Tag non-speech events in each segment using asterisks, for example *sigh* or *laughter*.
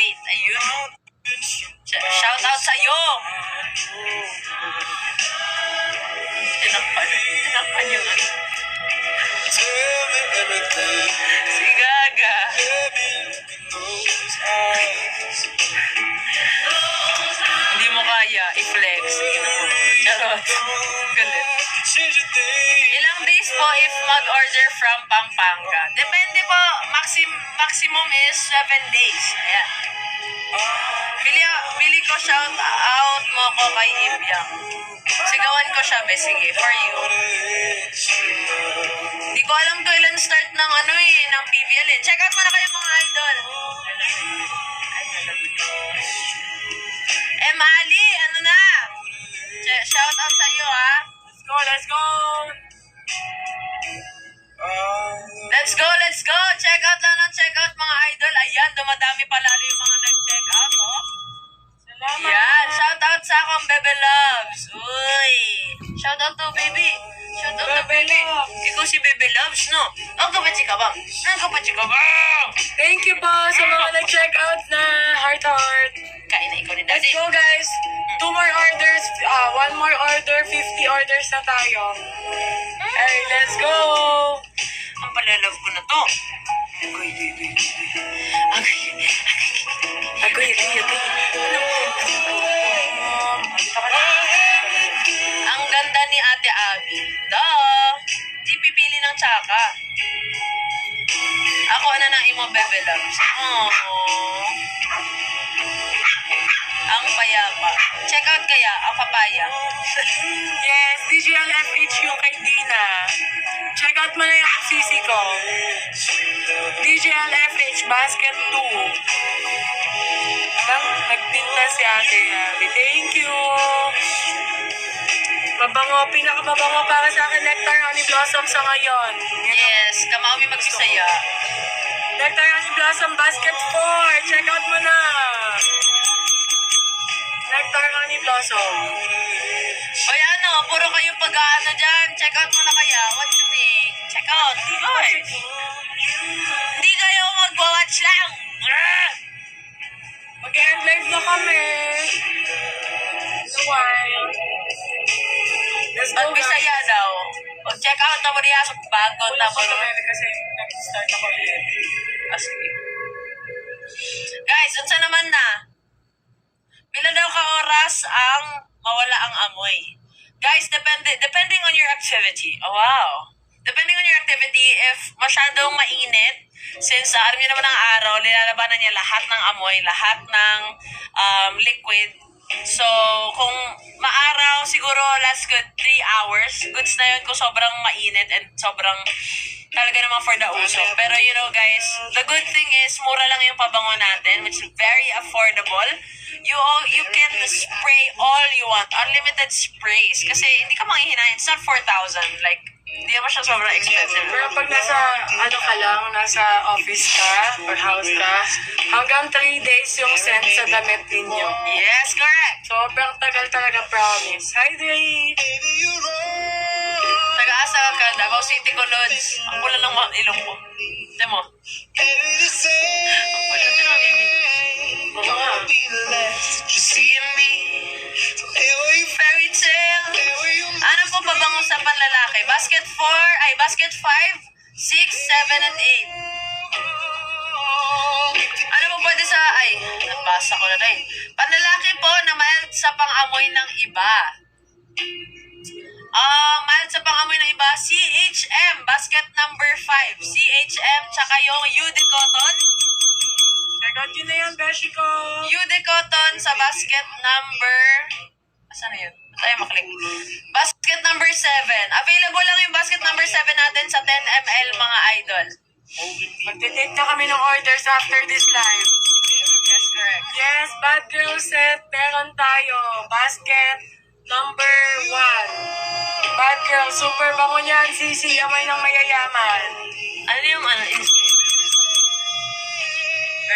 Kuwait. Ayun. Sh- Shout out sa'yo. Tinakpan. Tinakpan yung ano. Si Gaga. Hindi mo kaya i-flex. Charot. Galit. Ilang days po if mag-order from Pampanga? Depende po. Maxim, maximum is 7 days. Ayan. Bili, bili ko shout out mo ko kay Ibyang. Sigawan ko siya, be. Sige, for you. Hindi ko alam kailan start ng ano eh, ng PBL eh. Check out mo na kayo mga idol. Eh, Mali, ano na? Shout out sa iyo, ha? Let's go, let's go! Let's go, let's go! Check out lang ng check out mga idol. Ayan, dumadami pa lalo yung mga nag-check out, oh. Salamat. Yan, shout out sa akong Bebe Loves. Uy! Shout out to baby. Shout out to Bebe. Ikaw si Bebe Loves, no? Ang kapatid ka bang? Ang kapatid ka bang? Thank you po sa mga nag-check out na heart to heart. Kain na ikaw ni Let's Daddy. go guys. Two more orders. Uh, one more order. 50 orders na tayo. Hey, let's go. Ang palalove ko na to. Agoy, agoy, agoy, agoy. Ng tsaka. Ako na ng imo bebe loves. Aww. Ang payapa. Check out kaya ang papaya. *laughs* Yes, DGLFH yung kay Dina. Check out mo na yung CC ko. DGLFH Basket 2. Nang nagtinda si Ate Abby. Thank you. Mabango, pinakamabango para sa akin, Nectar Honey Blossom sa ngayon. Yes, kamawi magbisaya. Nectar Honey Blossom Basket 4. Check out mo na. Nectar Honey Blossom. Oy ano, puro kayo pag-ano dyan. Check out mo na kaya. What you think? Check out. Oy. Hindi kayo mag-watch lang. Mag-end live na kami. In a while. Let's go, Magbisaya guys. daw. O check out na mo niya sa bago na kami kasi nag-start ako ulit. Ah, sige. Guys, unsa naman na? Pila daw ka oras ang mawala ang amoy? Guys, depende depending on your activity. Oh, wow. Depending on your activity, if masyadong mainit, since uh, alam niyo naman ang araw, nilalabanan niya lahat ng amoy, lahat ng um, liquid. So, kung maaraw, siguro last good 3 hours. Goods na yun kung sobrang mainit and sobrang talaga naman for the uso. Pero you know guys, the good thing is mura lang yung pabango natin which is very affordable. You all, you can spray all you want. Unlimited sprays. Kasi hindi ka manghihinayin. It's not 4,000. Like, hindi naman siya sobrang expensive. Pero pag nasa, ano ka lang, nasa office ka or house ka, hanggang 3 days yung scent sa damit ninyo. Yes, correct. Sobrang tagal talaga, promise. Wrong. Taga-asa ka, Davao City ko, Lods. Ang pula ng mga ilong mo. Same. Ang pula din ang baby. Gonna be the last that you see in me. You Fairy tale. Ano po pabango sa panlalaki? Basket 4, ay basket 5, 6, 7, and 8. Ano po pwede sa, ay, nabasa ko na rin. Panlalaki po na mild sa pangamoy ng iba. Ah, mild sa pangamoy ng iba, CHM, basket number 5. CHM, tsaka yung UD Out yun na yan, Beshi ko! UD Cotton sa basket number... Asan na yun? Tayo maklik. Basket number 7. Available lang yung basket number 7 natin sa 10 ml mga idol. Magtitake na kami ng orders after this live. Yes, correct. Yes, bad girl set. Meron tayo. Basket number one. Bad girl, super bango niyan. Sisi, amay ng mayayaman. Ano yung ano? Ins-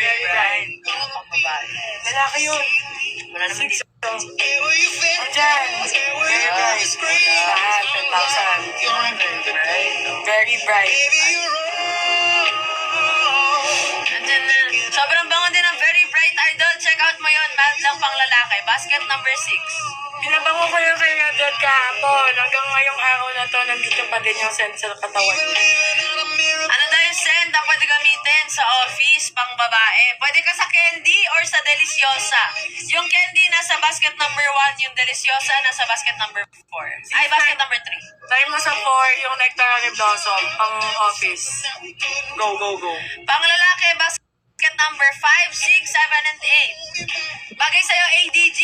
Very bright. Ang babae. Lalaki yun. Wala naman dito. Andyan. Very bright. Lahat, 10,000. Very bright. Andyan na. Sobrang bango din Bright Idol, check out mo yun. Band lang pang lalaki. Basket number 6. Binabango ko yung kay Redhead kahapon. Hanggang ngayong araw na to, nandito pa din yung sense sa katawan niya. Na pwede gamitin sa office pang babae? Pwede ka sa candy or sa deliciosa. Yung candy nasa basket number 1, yung deliciosa nasa basket number 4. Ay, basket number 3. Try mo sa 4 yung Nectar Honey Blossom, pang office. Go, go, go. Pang lalaki, basket number 5, 6, 7, and 8. Bagay sa'yo, ADG.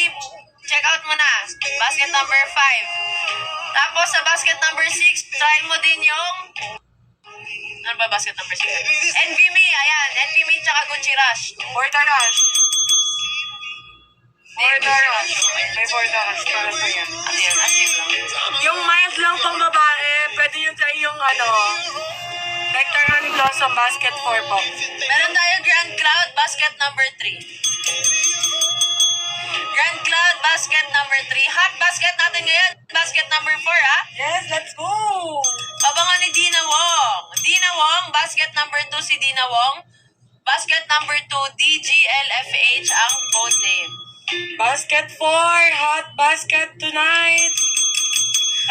Check out mo na. Basket number 5. Tapos sa basket number 6, try mo din yung... Ano ba basket number 6? NVMe, ayan. NVMe tsaka Gucci Rush. For the rush. For the rush. May for the rush para sa'yo. Ano yun? Asim lang. Yung mild lang pang babae, pwede yung try yung ano, Nectar Honey Blossom Basket 4 po. Meron tayo Grand Cloud, basket number 3. Grand Cloud, basket number 3. Hot basket natin ngayon, basket number 4, ha? Yes, let's go! Abangan ni Dina Wong. Dina Wong, basket number 2 si Dina Wong. Basket number 2, DGLFH ang code name. Basket 4, hot basket tonight.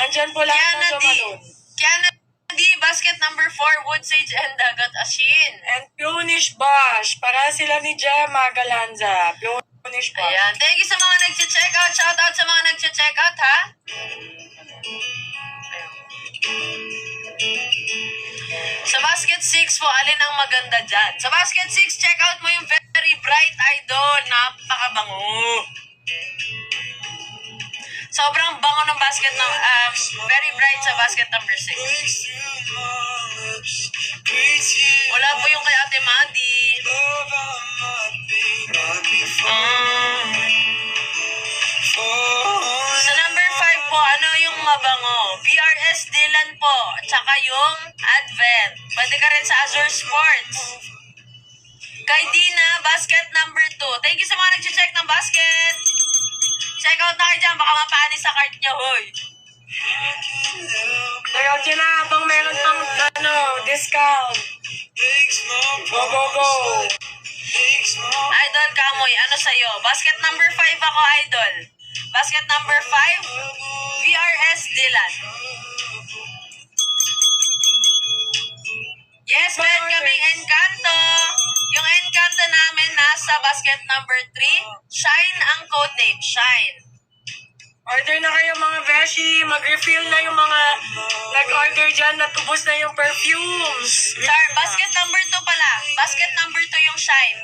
Andyan po lahat ng Kiana D. Jomalon. Kiana D, basket number 4, Wood Sage and Dagat Asin. And Punish Bosch, para sila ni Gemma Galanza. Punish Bosch. Ayan. Thank you sa mga nag-check out. Shout out sa mga nag-check out, ha? Sa basket 6 po, alin ang maganda dyan? Sa basket 6, check out mo yung very bright idol. Napakabango. Sobrang bango ng basket ng um, very bright sa basket number 6. Wala po yung kay Ate Madi. Sa number 5 po, ano yung mabango? BRS Dylan po. Tsaka yung Advent. Pwede ka rin sa Azure Sports. Kay Dina, basket number 2. Thank you sa mga nag-check ng basket. Check out na kayo dyan. Baka mapanis sa cart nyo, hoy. Kaya dyan na, habang meron pang ano, discount. Go, go, go. Idol Kamoy, ano sa'yo? Basket number 5 ako, Idol. Basket number 5, VRS Dylan. Yes, meron kaming Encanto. Yung Encanto namin nasa basket number 3. Shine ang code name, Shine. Order na kayo mga beshi. Mag-refill na yung mga nag-order dyan. Natubos na yung perfumes. Char, basket number 2 pala. Basket number 2 yung Shine.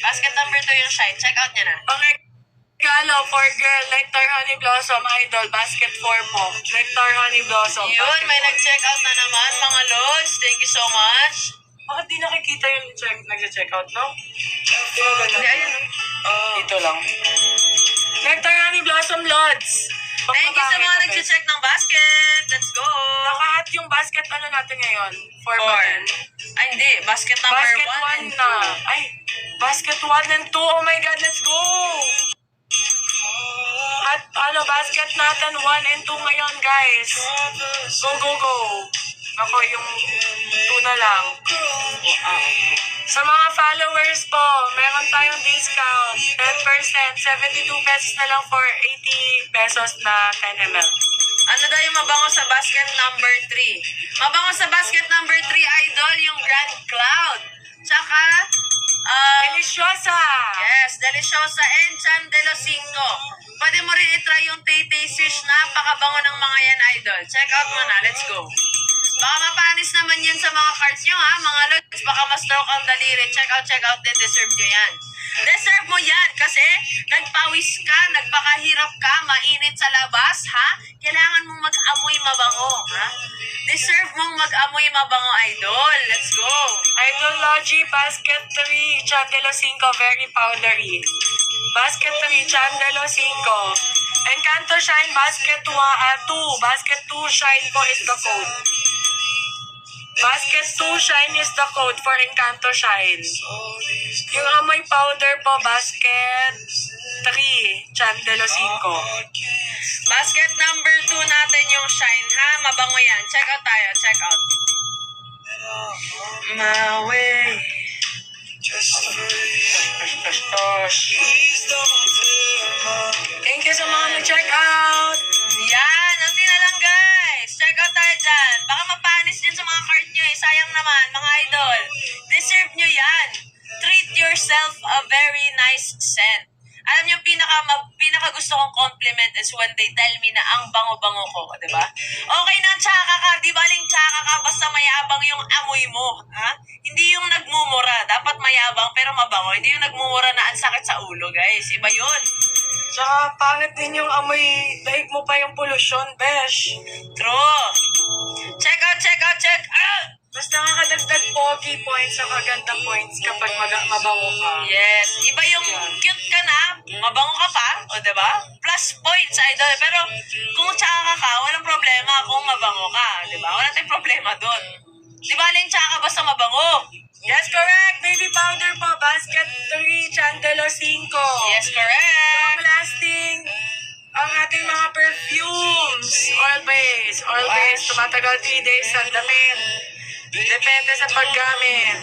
Basket number 2 yung Shine. Check out nyo na. Okay. Galo, for girl, Nectar Honey Blossom Idol, basket 4 po. Nectar Honey Blossom. Yun, basket may four. nag-check out na naman, mga lods. Thank you so much. Bakit di nakikita yung check, nag-check out, no? Hindi, ayun. Dito lang. Nectar Honey Blossom Lods. Thank you sa mga nag-check ng basket. Let's go. Nakahat yung basket ano natin ngayon? Four, Four. pa rin. Ay, hindi. Basket number Basket 1 and 1 2. na. Ay, basket 1 and 2. Oh my God, let's go! At ano, basket natin 1 and 2 ngayon, guys. Go, go, go. Ako, yung 2 na lang. Sa mga followers po, meron tayong discount. 10%, 72 pesos na lang for 80 pesos na 10 ml. Ano daw yung mabango sa basket number 3? Mabango sa basket number 3, idol, yung Grand Cloud. Tsaka, um, Deliciosa! yes, Deliciosa and Chan de los Cinco. Pwede mo rin itry yung Tay Tay Swish. Napakabango ng mga yan, idol. Check out mo na. Let's go. Baka mapanis naman yan sa mga cards nyo, ha? Mga lods, baka ma-stroke ang daliri. Check out, check out. Deserve nyo yan. Deserve mo yan kasi nagpawis ka, nagpakahirap ka, mainit sa labas, ha? Kailangan mong mag-amoy mabango, ha? Deserve mong mag-amoy mabango, idol. Let's go. Idology Basket 3, Chandelo 5, very powdery. Basket 3, Chandelo 5. Encanto Shine Basket 2, ah, 2. Basket 2 Shine po is the code. Basket 2 Shine is the code for Encanto Shine. Yung amoy powder po, Basket 3, Chandelo 5. Basket number 2 natin yung shine, ha? Mabango yan. Check out tayo. Check out. My way. Just. Thank you sa mga nag-check out. Yan, ang na lang guys. Check out tayo dyan. Baka mapanis din sa mga cart nyo eh. Sayang naman, mga idol. Deserve nyo yan. Treat yourself a very nice scent. Alam niyo, pinaka, ma, pinaka gusto kong compliment is when they tell me na ang bango-bango ko, di ba? Okay na, tsaka ka. Di baling tsaka ka, basta mayabang yung amoy mo. Ha? Hindi yung nagmumura. Dapat mayabang pero mabango. Hindi yung nagmumura na ang sakit sa ulo, guys. Iba yun. Tsaka pangit din yung amoy, daig mo pa yung pollution, besh. True. Check out, check out, check out! Mas nakakadagdag pogi points sa kaganda points kapag mag- mabango ka. Yes. Iba yung cute ka na, mabango ka pa, o diba? Plus points, idol. Pero kung tsaka ka, walang problema kung mabango ka, diba? Wala tayong problema doon. Di ba, Ling, tsaka basta mabango? Yes, correct! Baby powder po, basket 3, Chandelo 5. Yes, correct. Long lasting ang ating mga perfumes. Oil. Oil base, tumatagal 3 days sa damit. Depende sa paggamit.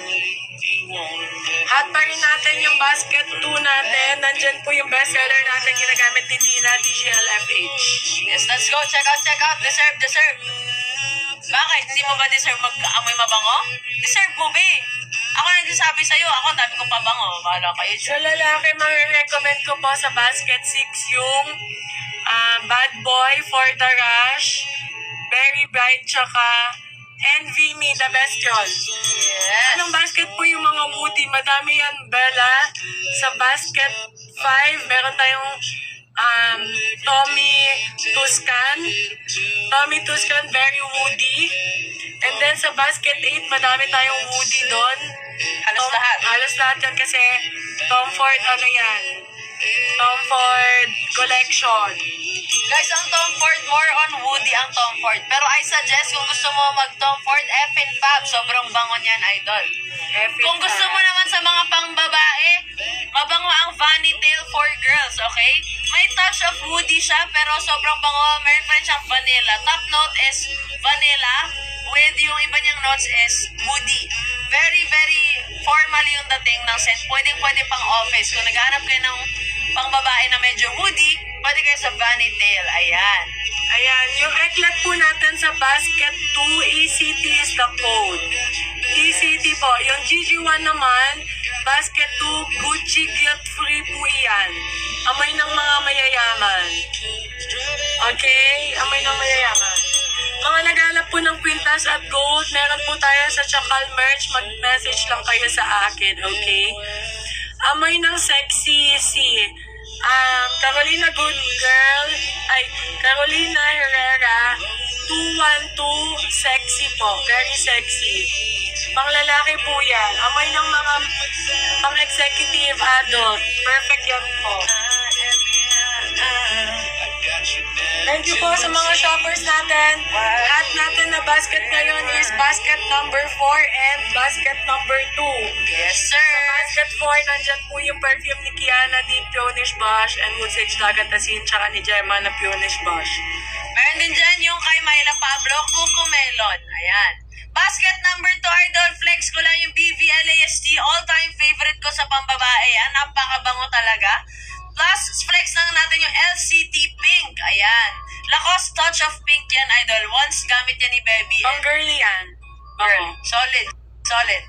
Hot pa rin natin yung basket 2 natin. Nandyan po yung bestseller natin ginagamit ni Dina DGLFH. Yes, let's go. Check out, check out. Deserve, deserve. Bakit? Hindi mo ba deserve mag-amoy mabango? Deserve mo, be. Ako nagsasabi sa'yo, ako ang dami kong pabango. Bahala kayo Sa lalaki, marirecommend ko po sa basket 6 yung um, Bad Boy for the Rush, Very Bright, tsaka Envy Me, the best yun. Yes. Anong basket po yung mga woody? Madami yan, Bella. Sa basket 5, meron tayong um, Tommy Tuscan. Tommy Tuscan, very woody. And then sa basket 8, madami tayong woody doon. Halos Tom- lahat. Halos lahat yan kasi Tom Ford, ano yan? Tom Ford Collection. Guys, ang Tom Ford, more on Woody ang Tom Ford. Pero I suggest kung gusto mo mag Tom Ford, F and Fab. Sobrang bango niyan, idol. Kung gusto mo naman sa mga pangbabae, mabango ang Vanny Tail for girls, okay? May touch of woody siya, pero sobrang bango. Meron pa rin siyang vanilla. Top note is vanilla with yung iba niyang notes is woody. Very, very formal yung dating ng scent. Pwedeng pwede pang office. Kung naghahanap kayo ng pangbabae na medyo woody, pwede kayo sa Vanny Tail. Ayan. Ayan, yung eklat po natin sa basket 2, ECT is the code. ECT po. Yung GG1 naman, basket 2, Gucci guilt free po iyan. Amoy ng mga mayayaman. Okay? Amoy ng mayayaman. Mga naghanap po ng quintas at gold, meron po tayo sa Chakal merch. Mag-message lang kayo sa akin, okay? Amoy ng sexy si um, Carolina Good Girl, ay, Carolina Herrera, 212, sexy po, very sexy. Pang lalaki po yan. Amoy ng mga pang executive adult. Perfect yan po. Thank you po sa mga shoppers natin. Lahat natin na basket ngayon is basket number 4 and basket number 2. Yes, Sa sir. basket 4, nandyan po yung perfume ni Kiana Deep Peonish Blush and Wood Sage Dagat Asin tsaka ni Gemma na Peonish Blush. Meron din dyan yung kay Myla Pablo, Coco Melon. Ayan. Basket number 2, Idol Flex ko lang yung BVLAST. All-time favorite ko sa pambabae. Yan, napakabango talaga. Plus, flex lang natin yung LCT Pink. Ayan. Lacoste Touch of Pink yan, Idol. Once gamit yan ni Baby. Pang girly yan. Girl, Oo. solid. Solid.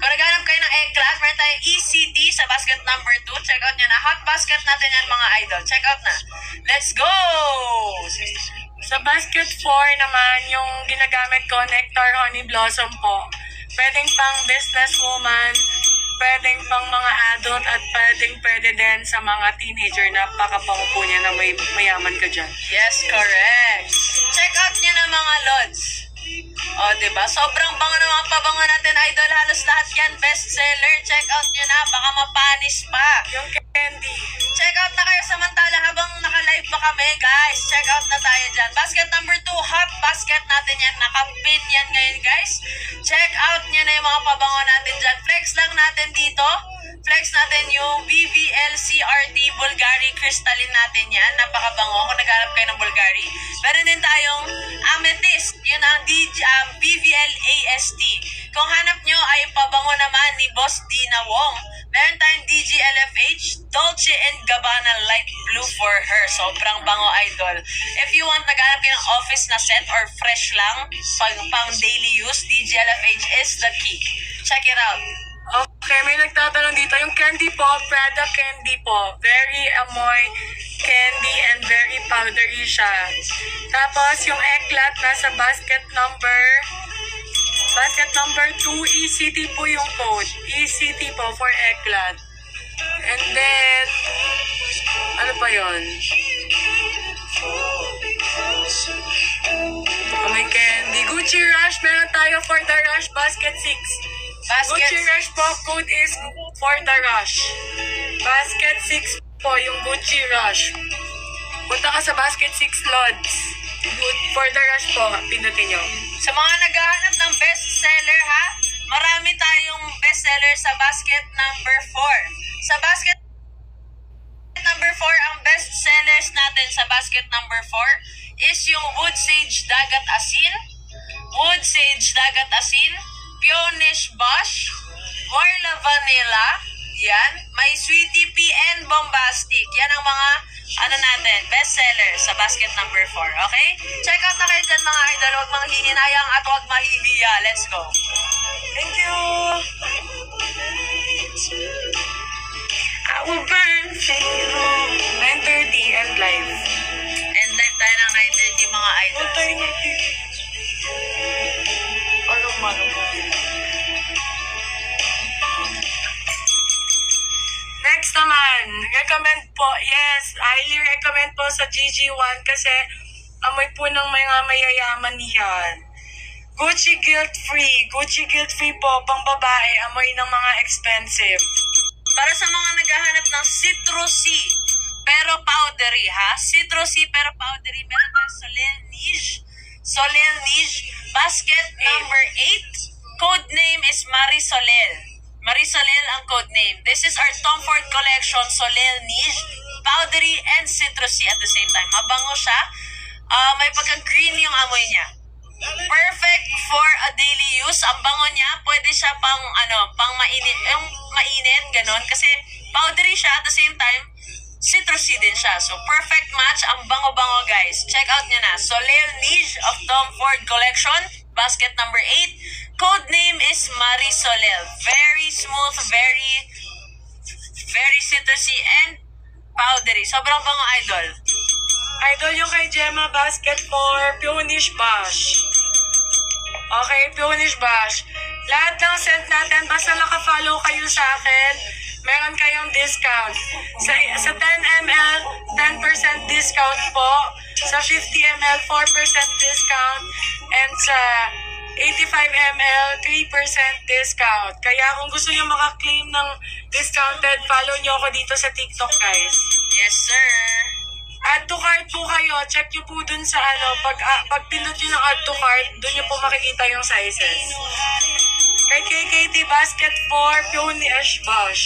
Kung naghanap kayo ng egg-class, meron tayong ECT sa basket number 2. Check out nyo na. Hot basket natin yan, mga idol. Check out na. Let's go! Sa basket 4 naman, yung ginagamit ko, Nectar Honey Blossom po. Pwedeng pang businesswoman, pwedeng pang mga adult, at pwedeng pwede din sa mga teenager. Napakabango po niya na may mayaman ka dyan. Yes, correct. Check out nyo na mga lods. O, oh, diba? Sobrang bango ng mga pabango natin, idol. Halos lahat yan bestseller. Check out nyo na. Baka mapanis pa. Yung candy. Check out na kayo samantala habang naka-live pa kami, guys. Check out na tayo dyan. Basket number 2, hot basket natin yan. Naka-pin yan ngayon, guys. Check out nyo na yung mga pabango natin dyan. Flex lang natin dito. Flex natin yung BVLCRT Bulgari Crystalline natin yan. Napakabango. Kung naghanap kayo ng Bulgari. Meron din tayong Amethyst. Yun ang DJ, um, BVLAST. Kung hanap nyo ay pabango naman ni Boss Dina Wong. Tayong DGLFH, Dolce and Gabbana Light Blue for her. Sobrang bango, idol. If you want naghanap kayo ng office na set or fresh lang, pang, pang daily use, DGLFH is the key. Check it out. Okay, may nagtatanong dito. Yung candy po, Prada candy po. Very amoy candy and very powdery siya. Tapos, yung eklat nasa basket number basket number 2, ECT po yung code. ECT po for eklat. And then, ano pa yon? Oh, may candy. Gucci Rush, meron tayo for the Rush Basket 6. Basket Gucci Rush po, code is for the rush. Basket 6 po, yung Gucci Rush. Punta ka sa Basket 6 Lods. For the rush po, pindutin nyo. Sa mga naghahanap ng bestseller ha, marami tayong bestseller sa basket number 4. Sa basket number 4, ang bestsellers natin sa basket number 4 is yung Wood Sage Dagat Asin, Wood Sage Dagat Asin, Peonish Bush, Morla Vanilla, yan, may Sweetie Pea and Bombastic. Yan ang mga, ano natin, bestseller sa basket number 4, okay? Check out na kayo dyan mga idol, huwag manghihinayang at huwag mahihiya. Let's go. Thank you! I will burn for you. 9.30 and live. And live tayo ng 9.30 mga idol. Huwag tayo natin. Ano Next naman, recommend po, yes, highly recommend po sa GG1 kasi amoy po ng mga mayayaman yan. Gucci Guilt Free. Gucci Guilt Free po, pang babae, amoy ng mga expensive. Para sa mga naghahanap ng citrusy pero powdery ha. Citrusy pero powdery. Meron tayong Soleil Niche. Soleil Niche. Basket number 8. Code name is Marie Soleil. Marie Soleil ang code name. This is our Tom Ford collection Soleil Niche. Powdery and citrusy at the same time. Mabango siya. Ah, may pagka-green yung amoy niya. Perfect for a daily use. Ang bango niya, pwede siya pang ano, pang mainit, yung mainit ganon kasi powdery siya at the same time citrusy din siya. So perfect match ang bango-bango guys. Check out niyo na. Soleil Niche of Tom Ford Collection, basket number 8. Code name is Marie Soleil. Very smooth, very very citrusy and powdery. Sobrang bango idol. Idol yung kay Gemma Basket for Peonish Bash. Okay, Peonish Bash. Lahat ng set natin, basta nakafollow kayo sa akin, meron kayong discount. Sa, sa 10 ml, 10% discount po. Sa 50 ml, 4% discount. And sa 85 ml, 3% discount. Kaya kung gusto nyo makaklaim ng discounted, follow nyo ako dito sa TikTok, guys. Yes sir. Add to cart po kayo. Check nyo po dun sa ano. Pag, ah, pag pindot nyo ng add to cart, dun nyo po makikita yung sizes. Kay KKT Basket for Peonish Bash.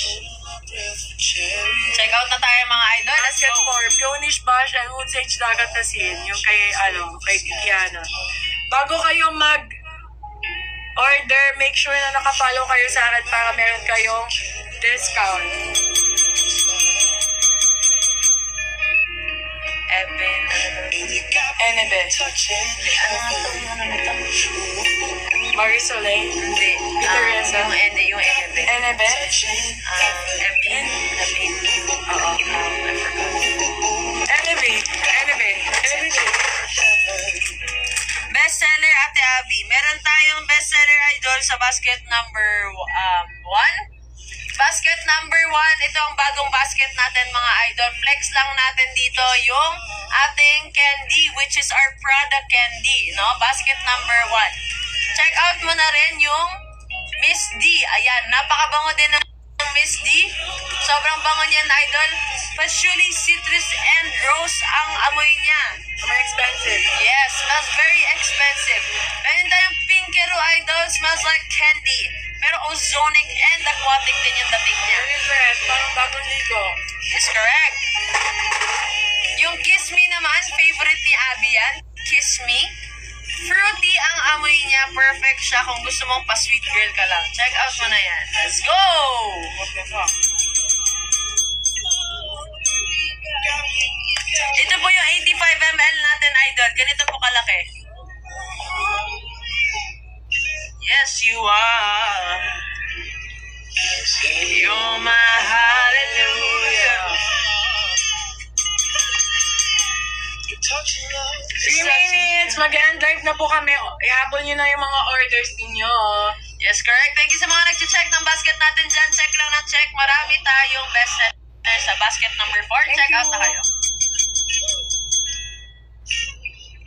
Check out na tayo mga idol. Let's Basket go. for Peonish Bash and Wood Sage Dagat Asin. Yung kay, ano, kay Kiana. Bago kayo mag order, make sure na nakafollow kayo sa akin para meron kayong discount. Evan. Enebe. Nito? Marisoleil. Hindi. Peter Ah, yung Ende, yung Enebe. Enebe. Ah, Evan. Evan. Oo. Um, I forgot. Bestseller Ate Abby. Meron tayong bestseller idol sa basket number um. Basket number one, ito ang bagong basket natin mga idol. Flex lang natin dito yung ating candy, which is our product candy, no? Basket number one. Check out mo na rin yung Miss D. Ayan, napakabango din ng Miss D. Sobrang bango niyan, idol. Patchouli, citrus, and rose ang amoy niya. May expensive. Yes, smells very expensive. Meron tayong Pinkero Idol, smells like candy. Pero ozonic and aquatic din yung dating niya. Very fresh. Parang bagong ligo. Is correct. Yung Kiss Me naman, favorite ni Abby yan. Kiss Me. Fruity ang amoy niya. Perfect siya kung gusto mong pa-sweet girl ka lang. Check out mo na yan. Let's go! Ganito po kalaki. Yes, you are. You're my hallelujah. Three minutes, mag-end live na po kami. Ihabol nyo na yung mga orders ninyo. Yes, correct. Thank you sa mga nag-check ng basket natin dyan. Check lang ng check. Marami tayong best seller sa basket number 4. Thank check out you. na kayo.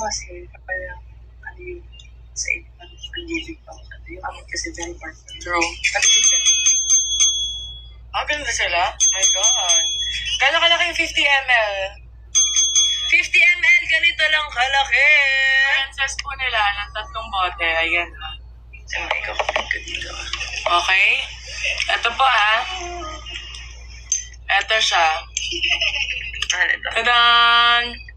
kasi, kaya ano yung sa inyo, ano yung living pa. Ano yung amin kasi very important. True. Yung sa Ah, ganda sila? My God. Gano'n kalaki yung 50 ml? 50 ml, ganito lang kalaki. Princess po nila ng tatlong bote. Ayan. ah. Tama, ikaw ko dito. ah. Okay? Ito po ah. Ito siya. Ano? Tadan!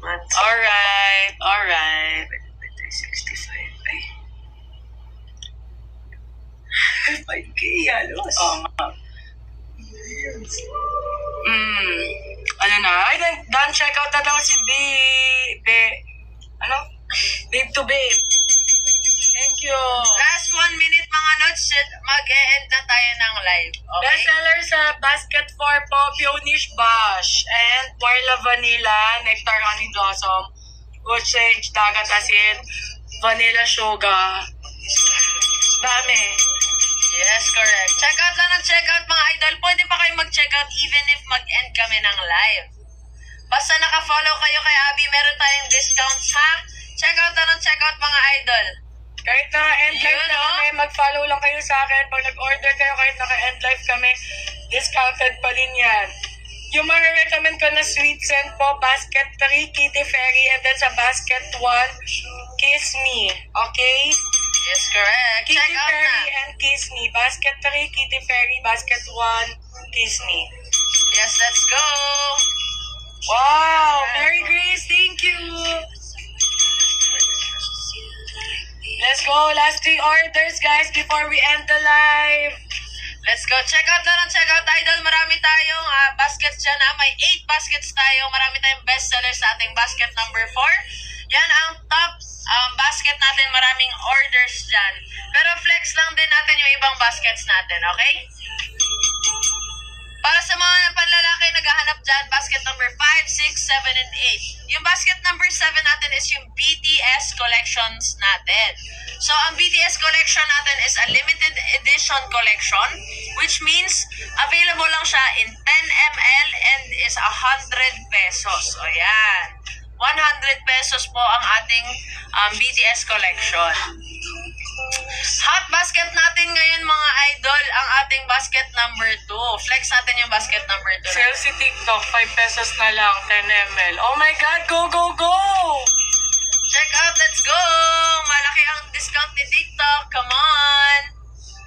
Times 12 months. Alright, alright. 365. Ay. 5K, halos. Oo nga. Mm. Ano na? Ay, dan, dan check out na daw si B. B. Ano? Babe to babe. Thank you. Last one minute mga notes, mag-e-end na tayo ng live. Okay? Bestseller sa Basket for po, Peonish Bash, and Warla Vanilla, Nectar Honey Blossom, Good Sage, Dagat Asin, Vanilla Sugar. Dami. Yes, correct. Check out lang ng check out mga idol. Pwede pa kayo mag-check out even if mag-end kami ng live. Basta naka-follow kayo kay Abby, meron tayong discounts ha. Check out lang ng check out mga idol. Kahit naka-end live Yun, na oh. kami, mag-follow lang kayo sa akin. Pag nag-order kayo, kahit naka-end live kami, discounted pa din yan. Yung mga recommend ko na sweet scent po, basket 3, Kitty Fairy, and then sa basket 1, Kiss Me. Okay? Yes, correct. Kitty Check out Fairy na. and Kiss Me. Basket 3, Kitty Fairy, basket 1, Kiss Me. Yes, let's go. Wow! Mary Grace, thank you! Let's go. Last three orders, guys, before we end the live. Let's go. Check out lang ng check out, idol. Marami tayong ah, baskets dyan. Ha? May 8 baskets tayo. Marami tayong bestseller sa ating basket number 4. Yan ang top um, basket natin. Maraming orders dyan. Pero flex lang din natin yung ibang baskets natin, okay? Para sa mga panlalaki naghahanap dyan, basket number 5, 6, 7, and 8. Yung basket number 7 natin is yung BTS collections natin. So, ang BTS collection natin is a limited edition collection, which means available lang siya in 10 ml and is 100 pesos. O yan. 100 pesos po ang ating um, BTS collection. Hot basket natin ngayon mga idol, ang ating basket number 2. Flex natin yung basket number 2. Sale si TikTok, 5 pesos na lang, 10 ml. Oh my God, go, go, go! Check out, let's go! Malaki ang discount ni TikTok, come on!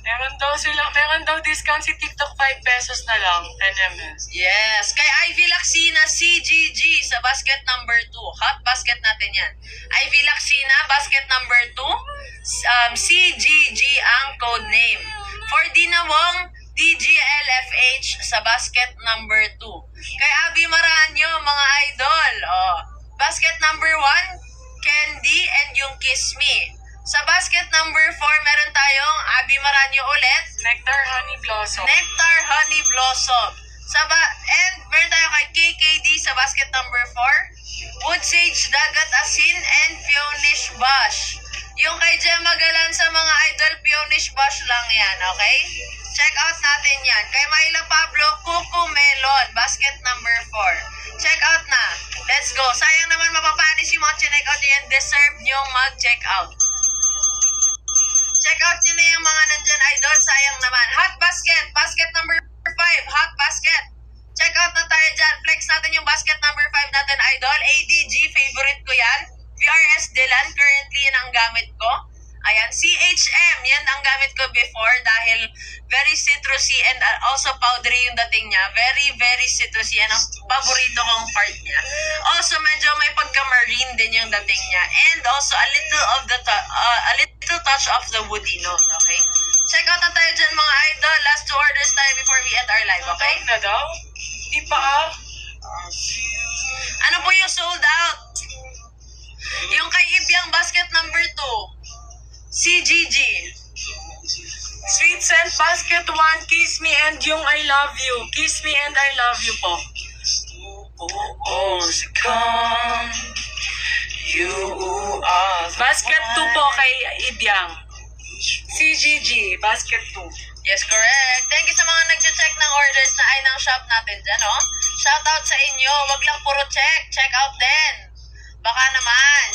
Meron daw sila, meron daw discount si TikTok, 5 pesos na lang, 10 ml. Yes, kay Ivy Laxina, CGG sa basket number 2. Hot basket natin yan. Ivy Laxina, basket number 2. Um, CGG ang code name. For Dinawong, DGLFH sa basket number 2. Kay Abby Maranyo, mga idol. Oh, basket number 1, Candy and yung Kiss Me. Sa basket number 4, meron tayong Abby Maranyo ulit. Nectar Honey Blossom. Nectar Honey Blossom. Sa ba- and meron tayo kay KKD sa basket number 4. Wood Sage Dagat Asin and Peonish Bush. Yung kay Gemma Galan sa mga idol, Peonish Bush lang yan, okay? Check out natin yan. Kay Myla Pablo, Cuckoo Melon, basket number 4. Check out na. Let's go. Sayang naman mapapanis yung mga check out yan. Deserve nyong mag-check out. Check out yun na yung mga nandyan, idol. Sayang naman. Hot basket. Basket number 5. Hot basket. Check out na tayo dyan. Flex natin yung basket number 5 natin, idol. ADG, favorite ko yan. VRS Dylan, currently yan ang gamit ko. Ayan, CHM, yan ang gamit ko before dahil very citrusy and also powdery yung dating niya. Very, very citrusy. Yan ang paborito kong part niya. Also, medyo may pagka-marine din yung dating niya. And also, a little of the, uh, a little touch of the woody note, okay? Check out na tayo dyan mga idol. Last two orders tayo before we end our live, okay? Na daw? Di pa ah. Ano po yung sold out? Yung kay Ibyang basket number 2. CGG. Sweet Scent Basket 1, Kiss Me and yung I Love You. Kiss Me and I Love You po. Oh, come. You are Basket 2 po kay Ibyang. CGG, Basket 2. Yes, correct. Thank you sa mga nag-check ng orders na ay ng shop natin dyan, oh. Shout out sa inyo. Wag lang puro check. Check out din. Baka naman.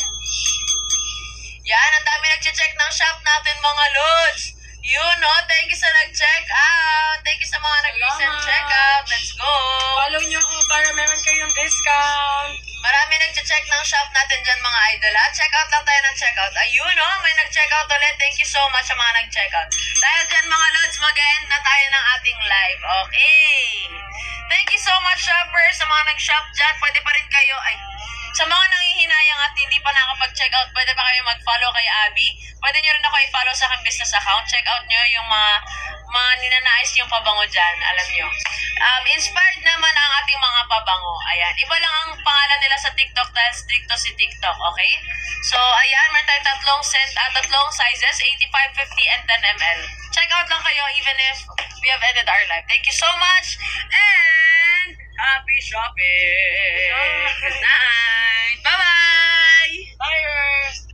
Yan, ang dami nag-check ng shop natin, mga lods. Yun, no? Thank you sa nag-check out. Thank you sa mga nag-recent Salamat. check out. Let's go. Follow nyo ako para meron kayong discount. Marami nag-check ng shop natin dyan, mga idol, ha? Check out lang tayo ng check out. Ayun, no? May nag-check out ulit. Thank you so much sa mga nag-check out. Dahil dyan, mga lods, mag-end na tayo ng ating live. Okay. Thank you so much, shoppers, sa mga nag-shop dyan. Pwede pa rin kayo, ay, sa mga nangihinayang at hindi pa nakapag-check out, pwede pa kayo mag-follow kay Abby. Pwede nyo rin ako i-follow sa aking business account. Check out nyo yung mga mga ninanais yung pabango dyan, alam nyo. Um, inspired naman ang ating mga pabango. Ayan. Iba lang ang pangalan nila sa TikTok dahil stricto si TikTok, okay? So, ayan, meron tayong tatlong, cent, ah, tatlong sizes, 85, 50, and 10 ml. Check out lang kayo even if we have ended our live. Thank you so much, and Happy shopping! Good night! Bye-bye! Bye, Earth!